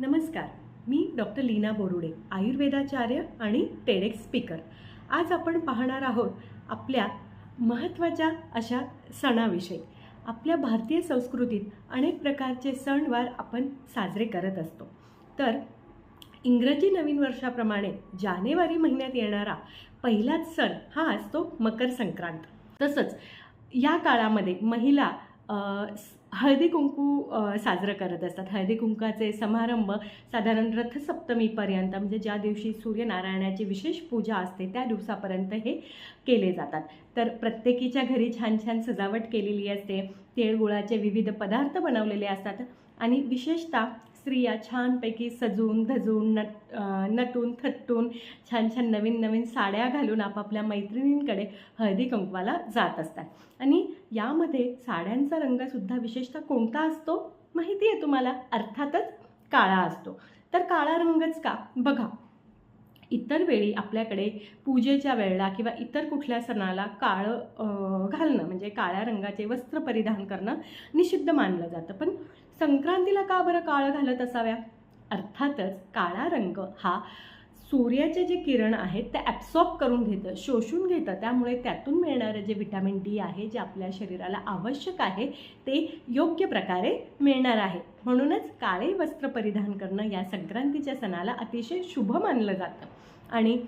नमस्कार मी डॉक्टर लीना बोरुडे आयुर्वेदाचार्य आणि टेडेक्स स्पीकर आज आपण पाहणार आहोत आपल्या महत्त्वाच्या अशा सणाविषयी. आपल्या भारतीय संस्कृतीत अनेक प्रकारचे सणवार आपण साजरे करत असतो. तर इंग्रजी नवीन वर्षाप्रमाणे जानेवारी महिन्यात येणारा पहिलाच सण हा असतो मकर संक्रांत. तसंच या काळामध्ये महिला हळदी कुंकू साजरं करत असतात. हळदी कुंकाचे समारंभ साधारण रथसप्तमीपर्यंत म्हणजे ज्या दिवशी सूर्यनारायणाची विशेष पूजा असते त्या दिवसापर्यंत हे केले जातात. तर प्रत्येकीच्या घरी छान छान सजावट केलेली असते. तिळगुळाचे विविध पदार्थ बनवलेले असतात आणि विशेषतः स्त्रिया छानपैकी सजून धजून नट नटून थट्टून छान छान नवीन नवीन साड्या घालून आपापल्या मैत्रिणींकडे हळदी कुंकवाला जात असतात. आणि यामध्ये साड्यांचा रंगसुद्धा विशेषतः कोणता असतो? माहिती आहे तुम्हाला? अर्थातच काळा असतो. तर काळा रंगच का? बघा. इतर वेळी आपल्याकडे पूजेच्या वेळेला किंवा इतर कुठल्या सणाला काळं घालणं म्हणजे काळ्या रंगाचे वस्त्र परिधान करणं निषिद्ध मानलं जातं. पण संक्रांतीला का बरं काळं घालत असाव्या? अर्थातच काळा रंग हा सूर्याचे जे किरण आहेत ते ॲब्सॉर्ब करून घेतं शोषून घेतं. त्यामुळे त्यातून मिळणारं जे विटॅमिन डी आहे जे आपल्या शरीराला आवश्यक आहे ते योग्य प्रकारे मिळणार आहे. म्हणूनच काळे वस्त्र परिधान करणं या संक्रांतीच्या सणाला अतिशय शुभ मानलं जातं. आणि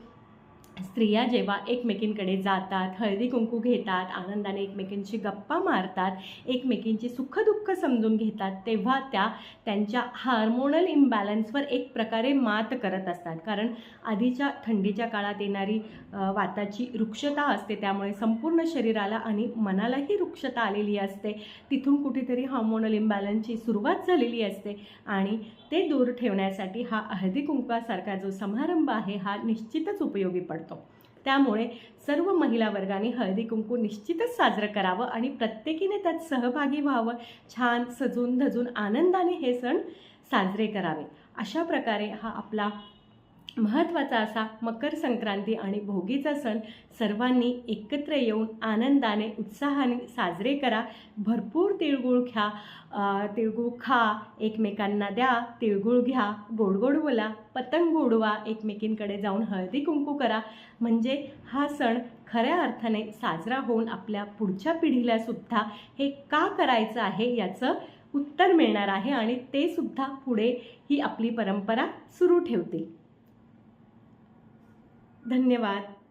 स्त्रिया जेव्हा एकमेकींकडे जातात हळदी कुंकू घेतात आनंदाने एकमेकींशी गप्पा मारतात एकमेकींची सुखदुःख समजून घेतात तेव्हा त्या त्यांच्या हार्मोनल इम्बॅलन्सवर एक प्रकारे मात करत असतात. कारण आधीच्या थंडीच्या काळात येणारी वाताची वृक्षता असते. त्यामुळे संपूर्ण शरीराला आणि मनालाही वृक्षता आलेली असते. तिथून कुठेतरी हार्मोनल इम्बॅलन्सची सुरुवात झालेली असते. आणि ते दूर ठेवण्यासाठी हा हळदी कुंकवासारखा जो समारंभ आहे हा निश्चितच उपयोगी पडतो. त्यामुळे सर्व महिला वर्गाने हळदी कुंकू निश्चितच साजरं करावं आणि प्रत्येकीने त्यात सहभागी व्हावं. छान सजून धजून आनंदाने हे सण साजरे करावे. अशा प्रकारे हा आपला महत्त्वाचा असा मकर संक्रांती आणि भोगीचा सण सर्वांनी एकत्र येऊन आनंदाने उत्साहाने साजरे करा. भरपूर तिळगुळ घ्या तिळगुळ खा एकमेकांना द्या तिळगुळ घ्या गोड गोड बोला पतंग उडवा एकमेकींकडे जाऊन हळदी कुंकू करा. म्हणजे हा सण खऱ्या अर्थाने साजरा होऊन आपल्या पुढच्या पिढीलासुद्धा हे का करायचं आहे याचं उत्तर मिळणार आहे आणि ते सुद्धा पुढे ही आपली परंपरा सुरू ठेवतील. धन्यवाद.